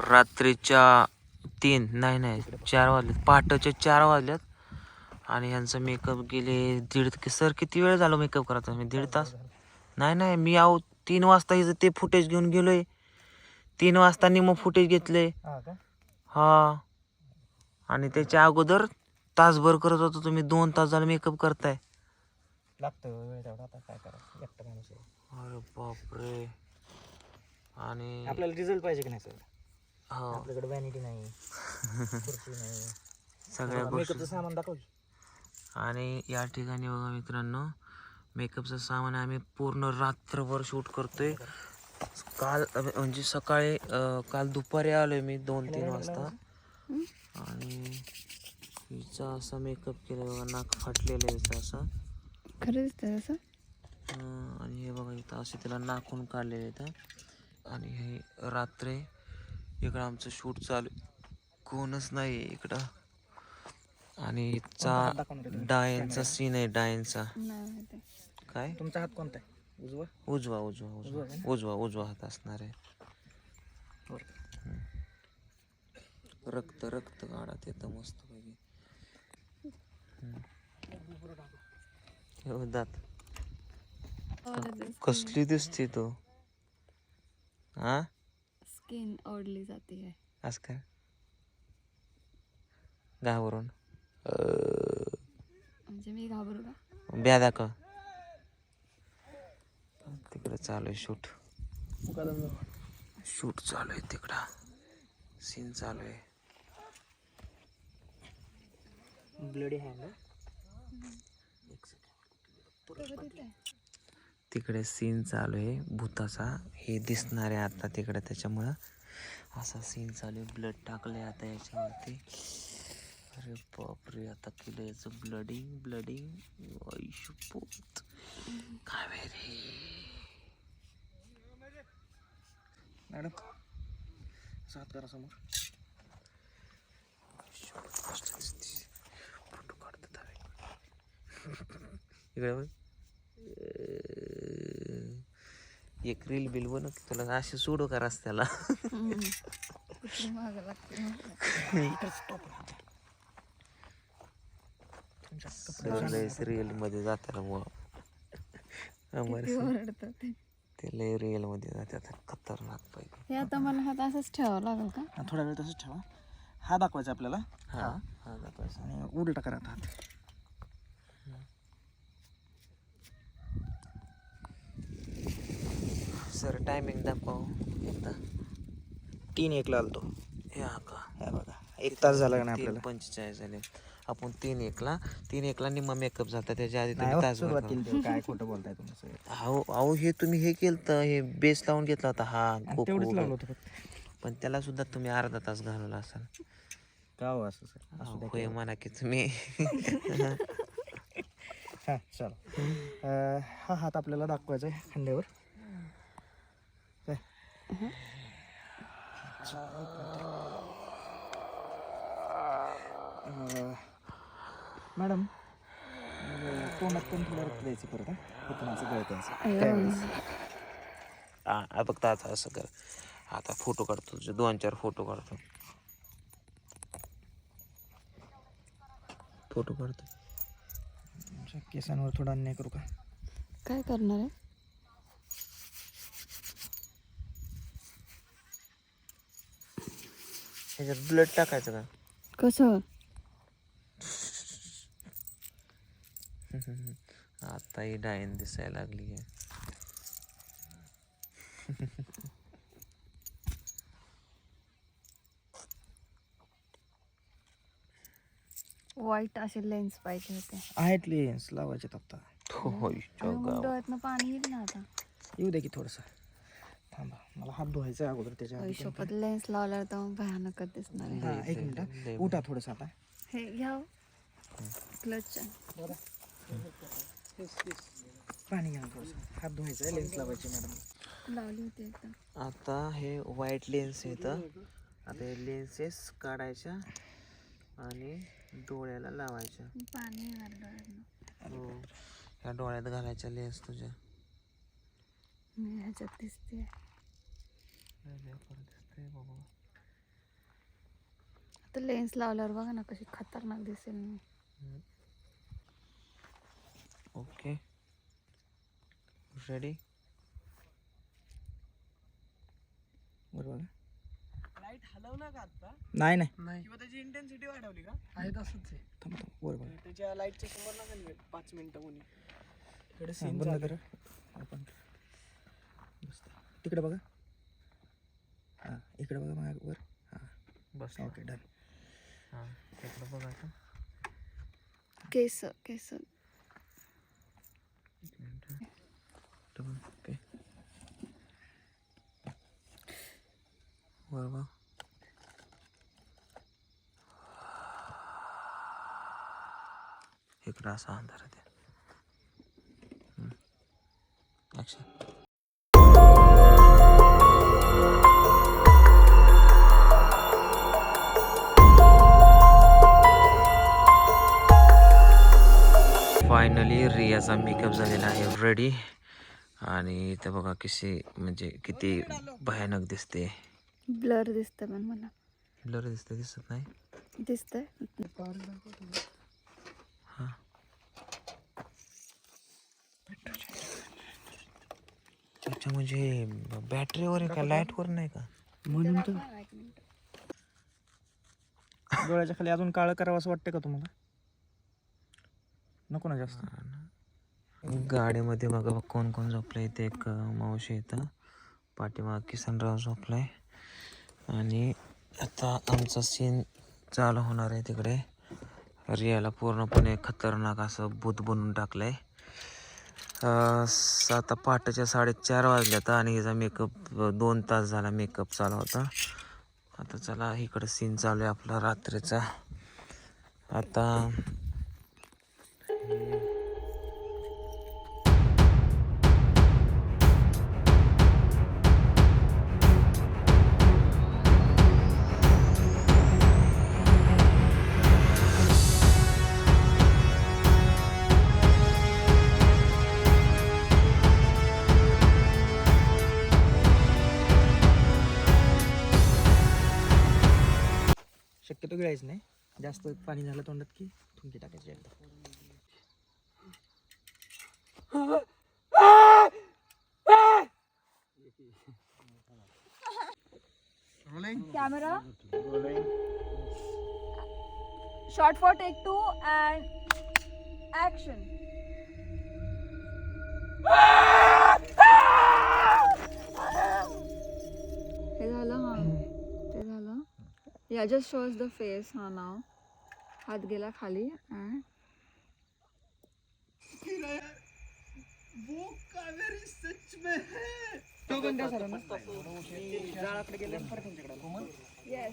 रात्रीच्या तीन नाही नाही चार वाजलेत. पहाटेचे चार वाजल्यात आणि ह्यांचं मेकअप गेले दीड सर किती वेळ झालो मेकअप करायचा? मी दीड तास? नाही नाही मी आहो तीन वाजता हिचं ते फुटेज घेऊन गेलोय. तीन वाजता मग फुटेज घेतले हा. आणि त्याच्या अगोदर तासभर करत होतो. तुम्ही दोन तास झालं मेकअप करताय. लागतं वेळ तेवढा. आता काय करायचं? एकटा माणूस आहे. अरे बापरे. आणि आपल्याला रिझल्ट पाहिजे की नाही सर? हो. आपल्याकडे व्हॅनिटी नाही. खुर्ची नाही. सगळ्या गोष्टी. मेकअपचं सामान दाखव. की. आणि या ठिकाणी बघा मित्रांनो मेकअपचं सामान आम्ही पूर्ण रात्रभर शूट करतोय. काल म्हणजे सकाळी अ, काल दुपारी आलोय मी दोन तीन वाजता. आणि हिचा असा मेकअप केला बघा नाक फाटलेलं आहे हिचं असं. खरं दिसतंय असं? आणि हे बघा इथं असे त्याला नाकून काढलेले इथं आणि हे रात्री इकडं आमचं शूट चालू. कोणच नाही आहे इकडं. आणि हिचा डायनचा सीन आहे डायनचा. काय? तुमचा हात कोणता आहे? उजवा? उजवा उजवा उजवा. उजवा उजवा हात असणार आहे. बरं. रक्त रक्त काढत येतं मस्त पैकी हे दात कसली दिसते तो? हा? स्किन ओढली जाते. आहे असं काय? घाबरून. अं, म्हणजे मी घाबरू का? ब्या दाखव. तिकडे चालू आहे शूट. शूट चालू आहे तिकडं. सीन चालू आहे ब्लडी हँड तिकडे सीन चालू आहे. भूताचा. हे दिसणार आहे आता तिकडे त्याच्यामुळं. असा सीन चालू आहे. ब्लड टाकलंय आता याच्यावरती. अरे बापरे आता केलं याचं ब्लडिंग ब्लडिंग आयुष्यपोत काय रे. मॅडम सात करा समोर. इकडे बघ. एक रील बिल बनव की तुला असे सोडू का रस्त्याला. मागं रील मध्ये किती ओरडतात ते. ते लय रिअलमध्ये जातात. खतरनाक पैकी. हे आता मला हात असंच ठेवावं लागेल का? थोडा वेळ तसंच ठेवा. हा दाखवायचा आपल्याला. हा हा. दाखवायचं. आणि उलटा करा हात. सर टायमिंग दाखव एकदा. तीन एकला आलतो. या का? हा बघा. एक तास झाला का नाही तीन आपल्याला? पंचेचाळीस झाले. आपण तीन एकला तीन एकला निम्मा मेकअप झाला त्याच्या आधी नाही तुम्ही हो, तास काय खोटं बोलताय तुम्ही सगळे? अहो अहो हे तुम्ही हे केलं हे बेस लावून घेतला होता. हा आणि तेवढंच लावलं होतं फक्त. पण त्याला सुद्धा तुम्ही अर्धा तास घालवला असाल. का हो असं सर? असू द्या होय म्हणा की तुम्ही. हा चल. हा हात आपल्याला दाखवायचा आहे? अं, मॅडम तोंडात पण थोडं रक्त द्यायचं परत इथून असं. हा फक्त आता असं कर. आता फोटो काढतो तुझे दोन चार फोटो काढतो. फोटो काढतो. केसांवर थोडा अन्याय करू का? काय करणार आहे? ह्याच्यात ब्लड टाकायचं का? कसं? आता ही डायन दिसायला लागली आहे. वाईट असे लेन्स पाहिजे होते. आहेत लेन्स लावायचे आता. होय आणि मग डोळ्यातनं पाणी येईल ना आता. येऊ दे की थोडंसं. थांबा मला हात धुवायचा आहे अगोदर त्याच्या आधी लेन्स लावल्यावर तर मग भयानकच दिसणार आहे. हा एक मिनिट उठा थोडंसं आता. हे घ्या क्लच पाणी घ्या थोडंसं. हात धुवायचा आहे लेन्स लावायचे मॅडम लावली होती आता हे व्हाईट लेन्स येतं आता हे लेन्सेस काढायच्या आणि डोळ्याला लावायच्या. पाणी येणार डोळ्यातनं. हो. ह्या डोळ्यात घालायच्या लेन्स तुझ्या. मी ह्याच्यात दिसते बाबा. आता लेन्स लावल्यावर बघा ना कशी खतरनाक दिसेल मी. ओके रेडी बरोबर लाइट हलवला का आता. नाही नाही. नाही. किंवा त्याची इंटेन्सिटी वाढवली का? आहे तसंच आहे. थांब थांब. बरोबर. त्याच्या लाईटच्या समोर पाच मिनिटं कोणी. इकडे सीन बंद करा. आपण मस्त. तिकडे बघा. हां इकडे बघा माग वर. हां. बस ओके डन हां तिकडं बघायचं केस केस. ओके वर बघ. इकडं असा अंधार आहे मेकअप झालेला आहे रेडी आणि इथं बघा कशी म्हणजे किती भयानक दिसते. ब्लर दिसतं पण मला. ब्लर दिसते दिसत नाही? दिसतंय. हां. अच्छा म्हणजे बॅटरीवर आहे का? लाईटवर नाही का? म्हणून तर डोळ्याच्या खाली अजून काळं करावं असं वाटतं का तुम्हाला? नको ना जास्त. गाडीमध्ये बघा बघ कोण कोण झोपलं इथे एक मावशी येतं पाठीमाग किसनराव आहे आणि आता आमचा सीन चालू होणार आहे तिकडे. रियाला पूर्णपणे खतरनाक असं भूत बनवून टाकलंय. आहे आता पहाटेच्या साडेचार वाजल्यात आणि हिचा मेकअप दोन तास झाला मेकअप चालू होता. आता चला इकडं सीन चालू आहे आपला रात्रीचा. आता गिळायचं नाही. जास्त पाणी झालं तोंडात की थुंकी टाकायची एकदा. Camera. Shot for take two and action. या जस्ट शोज द फेस हा नाव हात गेला खाली गेले तुमच्याकडे yes.